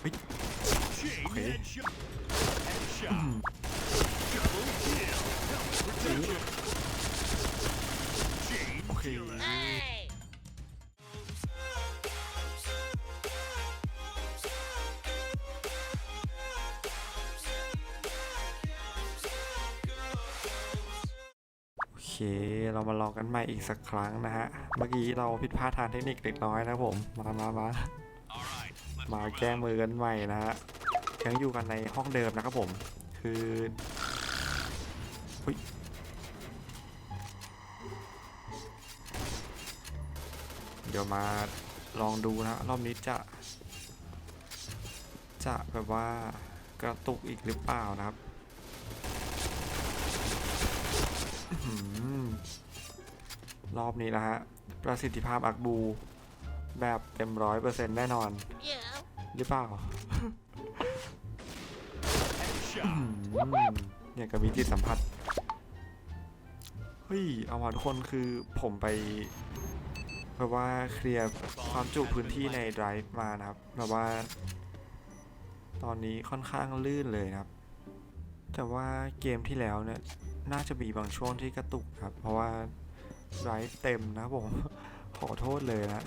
เฮ้ยโอเคโอเคเรามาลองกันใหม่อีกสักครั้งนะฮะ เมื่อกี้เราผิดพลาดทางเทคนิคเล็กน้อยนะผม มามามา มาแก้มือกันใหม่นะฮะยังอยู่กันในห้องเดิมนะครับผม คืออุ๊ยเดี๋ยวมาลองดูนะรอบนี้จะ จะแบบว่ากระตุกอีกหรือเปล่านะครับรอบนี้นะฮะ ประสิทธิภาพอักบู แบบเต็มร้อยเปอร์เซ็นต์แน่นอน Yeah. หรือเปล่า Headshot. อืมเนี่ยกับมีจิตสัมผัส เฮ้ย เอาว่ะทุกคนคือผมไปแบบว่าเคลียร์ความจุพื้นที่ใน Drive มานะครับแบบว่า ตอนนี้ค่อนข้างลื่นเลยนะครับ แต่ว่าเกมที่แล้วเนี่ย น่าจะมีบางช่วงที่กระตุกครับ เพราะว่า Drive เต็มนะครับผม ขอโทษเลยนะ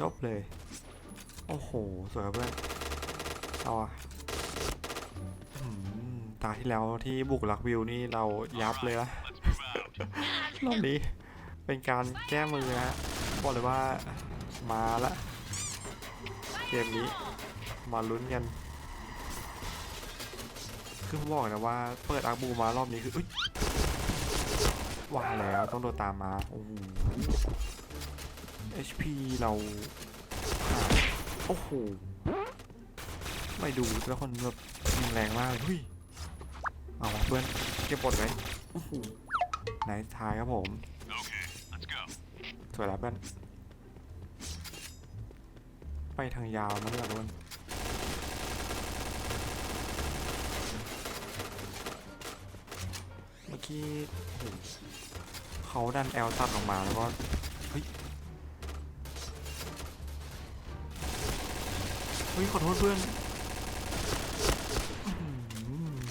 จบเลย โอ้โห สวยครับเพื่อนเอาอะอืมตาที่แล้วที่บุกหลักวิวนี่เรายับเลยนะ Let's move out. รอบนี้เป็นการแก้มือนะฮะบอกเลยว่ามาละเกมนี้มาลุ้นกันคือผมบอกนะว่าเปิดอาบูมารอบนี้คืออุ๊ยว่าแล้วต้องโดนตามมาโอ้โห HP เราหาย โอ้โหไม่ดูแล้วคนแบบยิงแรงมากเลยเฮ้ยเอาว่ะเพื่อนเก็บบทไว้โอ้โหไหนท้ายครับผม Okay. Let's go. สวยแล้วเพื่อนไปทางยาวมั้งเนี่ยทุกคนเมื่อกี้โอ้โหเขาดันแอลตัดออกมาแล้วก็เฮ้ย ฮ้ยขอโทษเพื่อนอื้อหือ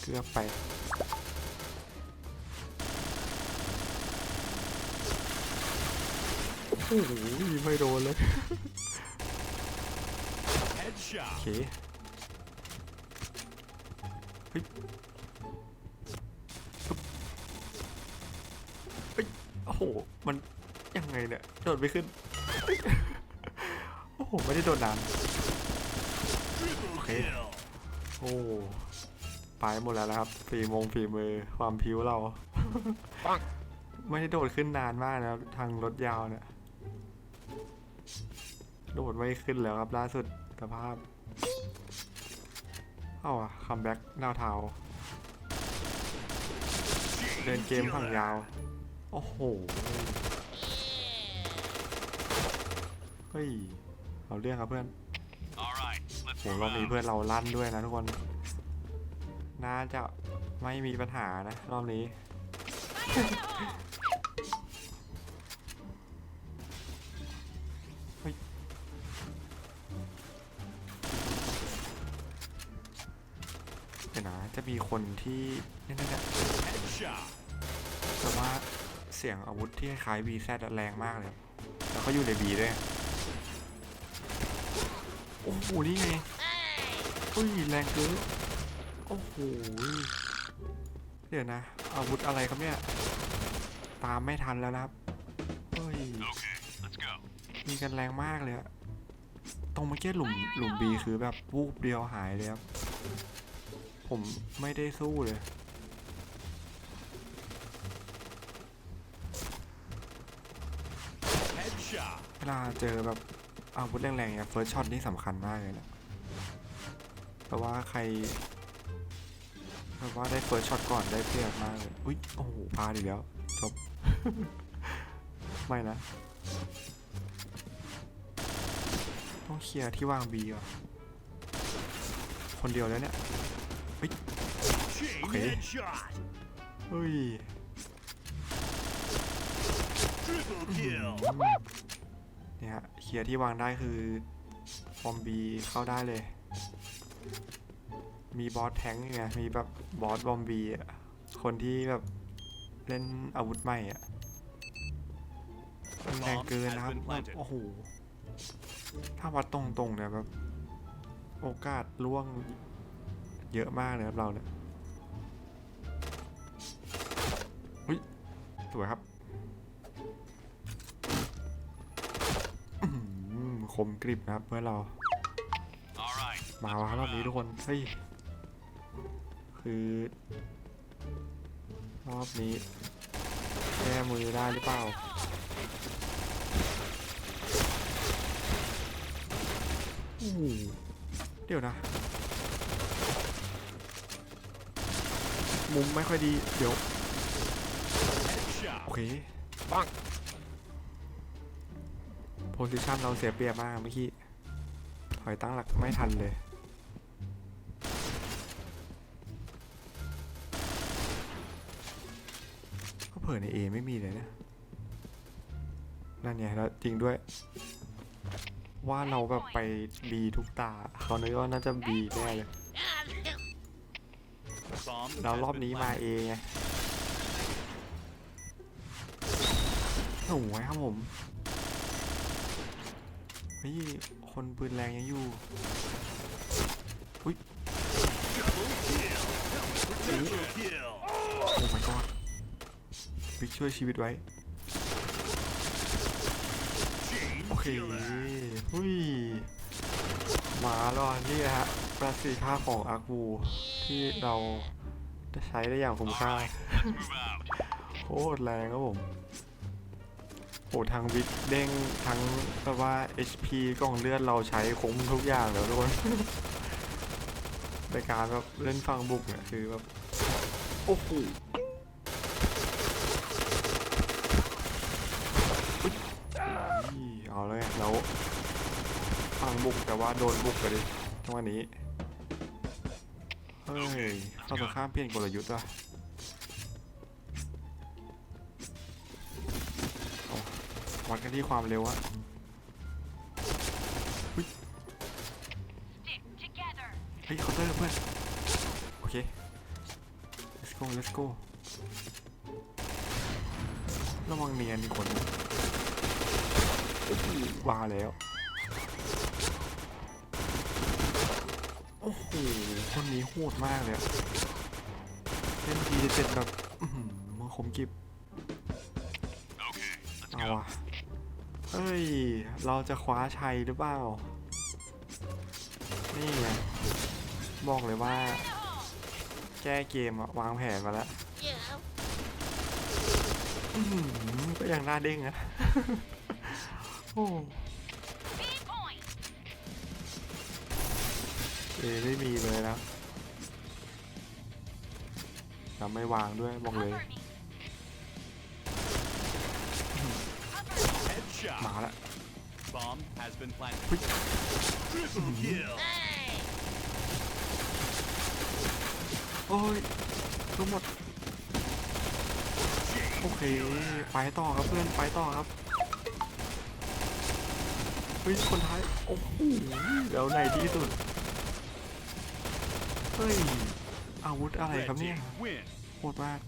เกือบไปโอ้โหไม่โดนเลย Headshot. โอเคเฮ้ยปึ๊บเฮ้ยโอ้โห มันยังไงเนี่ยโดดไม่ขึ้นเฮ้ย โอ้โห ไม่ได้โดนาน Triple Okay. kill. โอ้ไปหมดแล้วนะครับฝีมงฝีมือความผิวเรา ไม่ได้โดดขึ้นนานมากนะครับ ทางรถยาวเนี่ยโดดไม่ขึ้นแล้วครับล่าสุดสภาพ เอาอะคัมแบ็กหน้าเท้าเดินเกมฝั่งยาว โอ้โห เฮ้ย เอาเรื่องครับเพื่อน All right. Let's โห move รอบนี้ out. เพื่อนเราลั่นด้วยนะทุกคน น่าจะไม่มีปัญหานะรอบนี้เฮ้ยเดี๋ยวนะ จะมีคนที่เนี่ยเนี่ยเนี่ย Headshot. แต่ว่าเสียงอาวุธที่คล้าย VZ อะแรงมากเลย แล้วเขาอยู่ใน B ด้วย โอ้โหนี่ไงอุ้ยแรงเกินโอ้โหเดี๋ยวนะ อาวุธอะไรครับเนี่ย ตามไม่ทันแล้วนะครับเฮ้ย Okay. Let's go. มีกันแรงมากเลยอะตรงเมื่อกี้หลุมหลุมบีคือแบบวูบเดียวหายเลยครับ ผมไม่ได้สู้เลย Headshot. เวลาเจอแบบ อาวุธแรงๆเนี่ยเฟิร์สช็อตนี่สำคัญมากเลยนะเพราะว่าใครเพราะว่าได้เฟิร์สช็อตก่อนได้เปรียบมากเลยอุ๊ยโอ้โหพลาดอีกแล้วจบ ไม่นะต้องเคลียร์ที่วางบีก่อนคนเดียวแล้วเนี่ย Chain Okay. headshot. เฮ้ย Triple kill. เนี่ย เนี่ยฮะเคลียร์ที่วางได้คือฟอมบีเข้าได้เลย มีบอสแทงค์ไงมีแบบบอสบอมบีอะคนที่แบบเล่นอาวุธใหม่อะมันแรงเกินนะครับแบบโอ้โห ถ้าวัดตรงๆเนี่ยแบบโอกาสล่วงเยอะมากเลยครับเราเนี่ยอุ้ยสวยครับ คมกริบนะครับเพื่อเรา right. มาวะรอบนี้ทุกคนเฮ้ยคือ รอบนี้แก้มือได้หรือเปล่าเดี๋ยวนะ มุมไม่ค่อยดี เดี๋ยว โอเค ปัง โพซิชันเราเสียเปรียบมากเมื่อกี้ ถอยตั้งหลักไม่ทันเลย ก็เผื่อใน A ไม่มีเลยนะนั่นไงแล้วจริงด้วย ว่าเราแบบไป B ทุกตา เขานึกว่าน่าจะ B แน่เลย Bomb แล้ว has รอบนี้มา planted. A ไงโอ้โหครับผม เฮ้ยคนปืนแรงยังอยู่ Triple kill. โอ้ my god บิ๊กช่วยชีวิตไว้ โอเค killer. หุ้ยมาแล้วอะนี่ฮะประสิทธิภาพของอาร์คูที่เราใช้ได้อย่างคุ้มค่าโคตรแรงครับผม อ้ทางวิกเด้งทั้งแบบว่า HP กล่องเลือดเราใช้คุ้มทุกอย่างแล้วทุกคนในการแบบเล่นฟังบุกเนี่ยคือแบบโอ้โหเอาเลยแล้วฟังบุกแต่ว่าโดนบุกไปดิจังหวะนี้ เฮ้ยเขาตรงข้ามเปลี่ยนกลยุทธ์ว่ะ วัดกันที่ความเร็วอะ Stick together. เฮ้ยเคาน์เตอร์เพื่อนโอเค let's go let's go ระวังเนียนอีกคนนึงโอ้โหว่าแล้วโอ้โหคนนี้โหดมากเลยอะเล่นทีเจ็ดแบบอื้อหือมันคมกิบ Okay. Let's เอา go. อะ เฮ้ย เราจะคว้าชัยหรือเปล่า นี่ไงบอกเลยว่า แก้เกมอะวางแผนมาแล้วก็ยังหน้าเด้งนะโอ้เอไม่มีเลยนะเราไม่วางด้วยบอกเลย มาละ Bomb has been planted. Quick. Triple kill. Hey. โอ้ยรู้หมด Chain โอเค killer. ไปต่อครับเพื่อน ไปต่อครับ เฮ้ย คนท้าย โอ้โหแล้วในที่สุด เฮ้ย อาวุธอะไร Red ครับเนี่ย team win. โคตรมาก